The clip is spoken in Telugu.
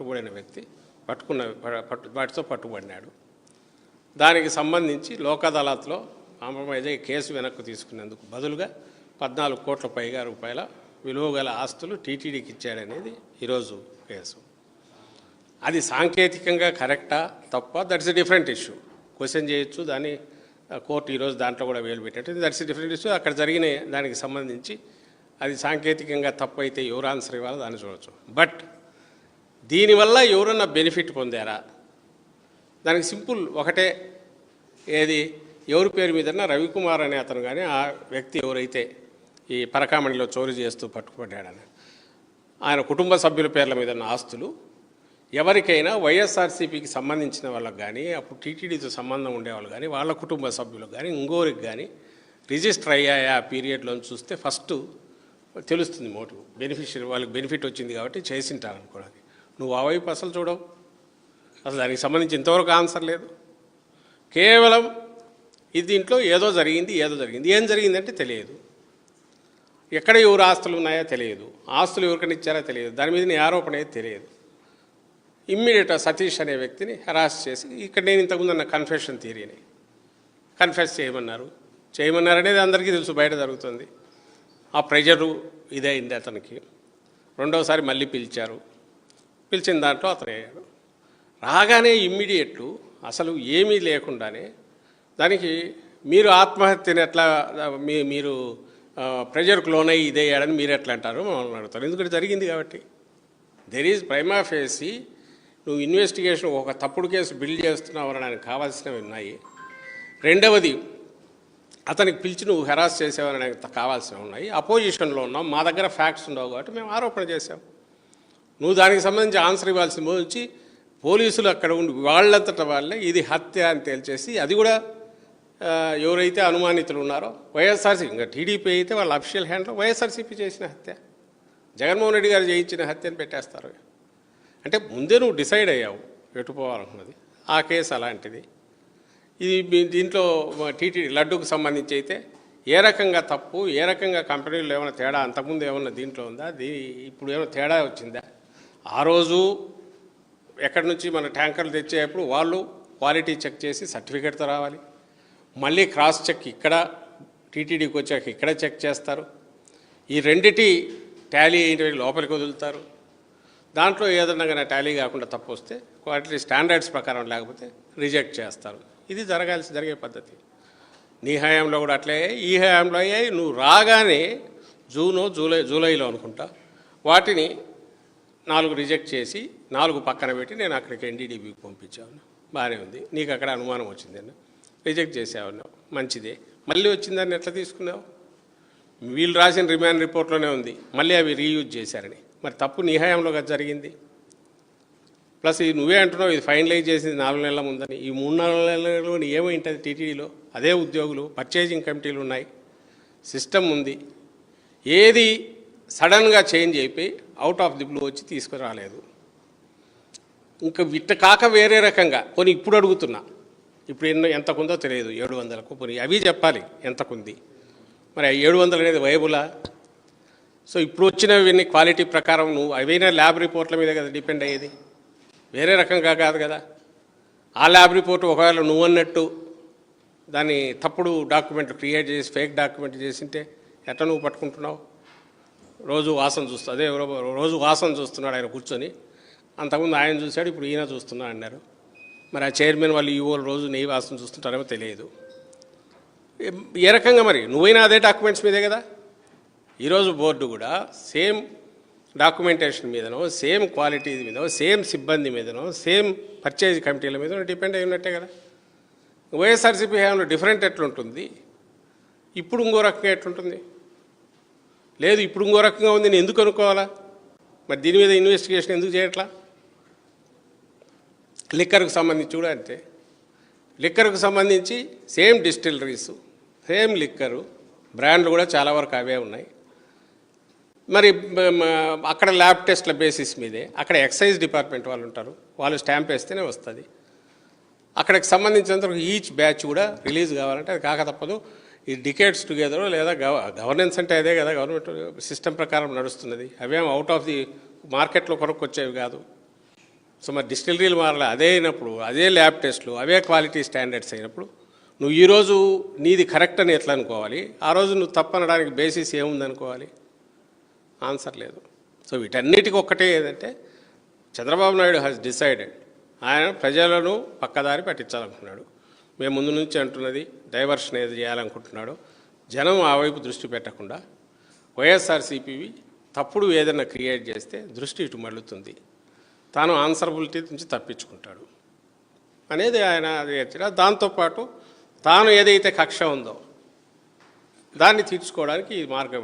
పట్టుబడిన వ్యక్తి పట్టుకున్న పట్టు వాటితో పట్టుబడినాడు. దానికి సంబంధించి లోక్ అదాలత్లో కాంప్రమైజ్ అయ్యి కేసు వెనక్కు తీసుకునేందుకు బదులుగా పద్నాలుగు కోట్ల పైగా రూపాయల విలువ గల ఆస్తులు టీటీడీకి ఇచ్చాడనేది ఈరోజు కేసు. అది సాంకేతికంగా కరెక్టా తప్ప? That's a different issue question చేయొచ్చు దాన్ని కోర్టు ఈరోజు దాంట్లో కూడా వేలు పెట్టేది దట్స్ ఎ డిఫరెంట్ ఇష్యూ అక్కడ జరిగిన దానికి సంబంధించి అది సాంకేతికంగా తప్పు అయితే ఎవరు ఆన్సర్ ఇవ్వాలో దాన్ని చూడవచ్చు బట్ దీనివల్ల ఎవరన్నా బెనిఫిట్ పొందారా? దానికి సింపుల్ ఒకటే ఏది? ఎవరి పేరు మీదన్నా రవికుమార్ అనే అతను కానీ ఆ వ్యక్తి ఎవరైతే ఈ పరకామణిలో చోరీ చేస్తూ పట్టుకుపడ్డాడని. ఆయన కుటుంబ సభ్యుల పేర్ల మీద ఉన్న ఆస్తులు ఎవరికైనా వైఎస్ఆర్సీపీకి సంబంధించిన వాళ్ళకి కానీ అప్పుడు టీటీడీతో సంబంధం ఉండేవాళ్ళు కానీ వాళ్ళ కుటుంబ సభ్యులకు కానీ ఇంకోరికి కానీ రిజిస్టర్ అయ్యాయా ఆ పీరియడ్లో చూస్తే ఫస్ట్ తెలుస్తుంది మోటివ్. బెనిఫిషియరీ వాళ్ళకి బెనిఫిట్ వచ్చింది కాబట్టి చేసింటారు అనుకోవడానికి నువ్వు ఆ వైపు అసలు చూడవు. అసలు దానికి సంబంధించి ఇంతవరకు ఆన్సర్ లేదు. కేవలం ఇది దీంట్లో ఏదో జరిగింది ఏదో జరిగింది. ఏం జరిగిందంటే తెలియదు. ఎక్కడ ఎవరు ఆస్తులు ఉన్నాయో తెలియదు. ఆస్తులు ఎవరికైనా ఇచ్చారో తెలియదు. దాని మీద నీ ఆరోపణ అయితే తెలియదు. ఇమ్మీడియట్ సతీష్ అనే వ్యక్తిని హెరాస్ చేసి ఇక్కడ నేను ఇంతకుముందు అన్న కన్ఫెషన్ థియరీని కన్ఫెస్ చేయమన్నారు. చేయమన్నారు అనేది అందరికీ తెలుసు బయట జరుగుతుంది. ఆ ప్రెజరు ఇదైంది అతనికి. రెండోసారి మళ్ళీ పిలిచారు. పిలిచిన దాంట్లో అతను. అయ్యాడు రాగానే ఇమ్మీడియట్లు అసలు ఏమీ లేకుండానే దానికి మీరు ఆత్మహత్యని ఎట్లా మీ మీరు ప్రెజర్కు లోనై ఇదయ్యాడని మీరు ఎట్లా అంటారు మమ్మల్ని అడుగుతారు. ఎందుకంటే జరిగింది కాబట్టి. దెర్ ఈజ్ ప్రైమా ఫేసి నువ్వు ఇన్వెస్టిగేషన్ ఒక తప్పుడు కేసు బిల్డ్ చేస్తున్నావు అనడానికి కావాల్సినవి ఉన్నాయి. రెండవది అతనికి పిలిచి నువ్వు హెరాస్ చేసావని కావాల్సినవి ఉన్నాయి. అపోజిషన్లో ఉన్నాం మా దగ్గర ఫ్యాక్ట్స్ ఉండవు కాబట్టి మేము ఆరోపణ చేసాం నువ్వు దానికి సంబంధించి ఆన్సర్ ఇవ్వాల్సిన వచ్చి పోలీసులు అక్కడ ఉండి వాళ్ళంతట వాళ్ళే ఇది హత్య అని తేల్చేసి అది కూడా ఎవరైతే అనుమానితులు ఉన్నారో వైఎస్ఆర్సీ ఇంకా టీడీపీ అయితే వాళ్ళ అఫీషియల్ హ్యాండ్లో వైఎస్ఆర్సీపీ చేసిన హత్య. జగన్మోహన్ రెడ్డి గారు చేయించిన హత్యను పెట్టేస్తారు. అంటే ముందే నువ్వు డిసైడ్ అయ్యావు ఎటు పోవాలనుకున్నది. ఆ కేసు అలాంటిది. ఇది మీ దీంట్లో టీటీడీ లడ్డూకు సంబంధించి అయితే ఏ రకంగా తప్పు ఏ రకంగా కంపెనీలో ఏమైనా తేడా అంతకుముందు ఏమన్నా దీంట్లో ఉందా? దీ ఇప్పుడు ఏమైనా తేడా వచ్చిందా? ఆ రోజు ఎక్కడి నుంచి మన ట్యాంకర్లు తెచ్చేటప్పుడు వాళ్ళు క్వాలిటీ చెక్ చేసి సర్టిఫికేట్తో రావాలి. మళ్ళీ క్రాస్ చెక్ ఇక్కడ టీటీడీకి వచ్చాక ఇక్కడ చెక్ చేస్తారు. ఈ రెండిటి టాలీ అయినవి లోపలికి వదులుతారు. దాంట్లో ఏదన్నా కానీ టాలీ కాకుండా తప్పు వస్తే క్వాలిటీ స్టాండర్డ్స్ ప్రకారం లేకపోతే రిజెక్ట్ చేస్తారు. ఇది జరగాల్సి జరిగే పద్ధతి. నీ హయాంలో కూడా అట్లే ఈ హయాంలో అయ్యాయి. నువ్వు రాగానే జూను జూలై జూలైలో అనుకుంటా వాటిని నాలుగు రిజెక్ట్ చేసి నాలుగు పక్కన పెట్టి నేను అక్కడికి ఎన్డీడీబీకి పంపించాను. బాగానే ఉంది. నీకు అక్కడ అనుమానం వచ్చిందని? రిజెక్ట్ చేసావన్నావు మంచిదే. మళ్ళీ వచ్చిందని ఎట్లా తీసుకున్నావు? వీళ్ళు రాసిన రిమాండ్ రిపోర్ట్లోనే ఉంది. మళ్ళీ అవి రీయూజ్ చేశారని. మరి తప్పు నీ హయాంలో జరిగింది? ప్లస్ ఇది నువ్వే అంటున్నావు ఇది ఫైనలైజ్ చేసింది నాలుగు నెలల ముందని. ఈ మూడు నాలుగు నెలలలో ఏమైంటుంది టీటీడీలో? అదే ఉద్యోగులు పర్చేజింగ్ కమిటీలు ఉన్నాయి. సిస్టమ్ ఉంది. ఏది సడన్గా చేంజ్ అయిపోయి అవుట్ ఆఫ్ ది బ్లూ వచ్చి తీసుకురాలేదు. ఇంకా విట్ట కాక వేరే రకంగా కొన్ని ఇప్పుడు అడుగుతున్నా. ఇప్పుడు ఎన్నో ఎంతకుందో తెలియదు ఏడు వందలకు పోనీ అవి చెప్పాలి ఎంతకుంది. మరి ఏడు వందలు అనేది వైబులా సో ఇప్పుడు వచ్చినవన్నీ క్వాలిటీ ప్రకారం నువ్వు అవైనా ల్యాబ్ రిపోర్ట్ల మీద కదా డిపెండ్ అయ్యేది? వేరే రకంగా కాదు కదా? ఆ ల్యాబ్ రిపోర్ట్ ఒకవేళ నువ్వు అన్నట్టు దాన్ని తప్పుడు డాక్యుమెంట్ క్రియేట్ చేసి ఫేక్ డాక్యుమెంట్ చేసింటే ఎట్లా నువ్వు పట్టుకుంటున్నావు? రోజు వాసన చూస్తూ అదే రోజు వాసన చూస్తున్నాడు ఆయన కూర్చొని. అంతకుముందు ఆయన చూశాడు ఇప్పుడు ఈయన చూస్తున్నా అన్నారు. మరి ఆ చైర్మన్ వాళ్ళు ఈవోలు రోజు నెయ్యి వాసన చూస్తుంటారేమో తెలియదు. ఏ- ఏ రకంగా మరి? నువ్వైనా అదే డాక్యుమెంట్స్ మీదే కదా? ఈరోజు బోర్డు కూడా సేమ్ డాక్యుమెంటేషన్ మీదనో సేమ్ క్వాలిటీ మీదనో సేమ్ సిబ్బంది మీదనో సేమ్ పర్చేజ్ కమిటీల మీద డిపెండ్ అయి ఉన్నట్టే కదా? వైఎస్ఆర్సీపీ హయాంలో డిఫరెంట్ ఎట్లుంటుంది? ఇప్పుడు ఇంకో రకంగా ఎట్లుంటుంది? లేదు ఇప్పుడు ఇంకో రకంగా ఉంది నేను ఎందుకు అనుకోవాలా? మరి దీని మీద ఇన్వెస్టిగేషన్ ఎందుకు చేయట్లా? లిక్కర్కు సంబంధించి కూడా అంతే లిక్కర్కు సంబంధించి సేమ్ డిస్టిలరీస్ సేమ్ లిక్కరు బ్రాండ్లు కూడా చాలా వరకు అవే ఉన్నాయి. మరి అక్కడ ల్యాబ్ టెస్ట్ల బేసిస్ మీదే అక్కడ ఎక్సైజ్ డిపార్ట్మెంట్ వాళ్ళు ఉంటారు వాళ్ళు స్టాంప్ వేస్తేనే వస్తుంది. అక్కడికి సంబంధించినంత ఈచ్ బ్యాచ్ కూడా రిలీజ్ కావాలంటే అది కాక తప్పదు. ఈ డికేట్స్ టుగెదర్ లేదా గవ గవర్నెన్స్ అంటే అదే కదా గవర్నమెంట్ సిస్టమ్ ప్రకారం నడుస్తున్నది. అవేం అవుట్ ఆఫ్ ది మార్కెట్లో కొరకు వచ్చేవి కాదు. సో మరి డిస్టిలరీలు మారాలి. అదే అయినప్పుడు అదే ల్యాబ్ టెస్ట్లు అవే క్వాలిటీ స్టాండర్డ్స్ అయినప్పుడు నువ్వు ఈరోజు నీది కరెక్ట్ అని ఎట్లా అనుకోవాలి? ఆ రోజు నువ్వు తప్పనడానికి బేసిస్ ఏముందనుకోవాలి? ఆన్సర్ లేదు. సో వీటన్నిటికీ ఒక్కటే ఏదంటే చంద్రబాబు నాయుడు హ్యాస్ డిసైడెడ్. ఆయన ప్రజలను పక్కదారి పట్టించాలనుకున్నాడు. మేము ముందు నుంచి అంటున్నది డైవర్షన్ ఏది చేయాలనుకుంటున్నాడు జనం ఆ వైపు దృష్టి పెట్టకుండా వైఎస్ఆర్సీపీవి తప్పుడు ఏదైనా క్రియేట్ చేస్తే దృష్టి ఇటు మళ్ళుతుంది. తాను ఆన్సరబిలిటీ నుంచి తప్పించుకుంటాడు. అనేది ఆయన అది దాంతోపాటు తాను ఏదైతే కక్ష ఉందో దాన్ని తీర్చుకోవడానికి ఈ మార్గం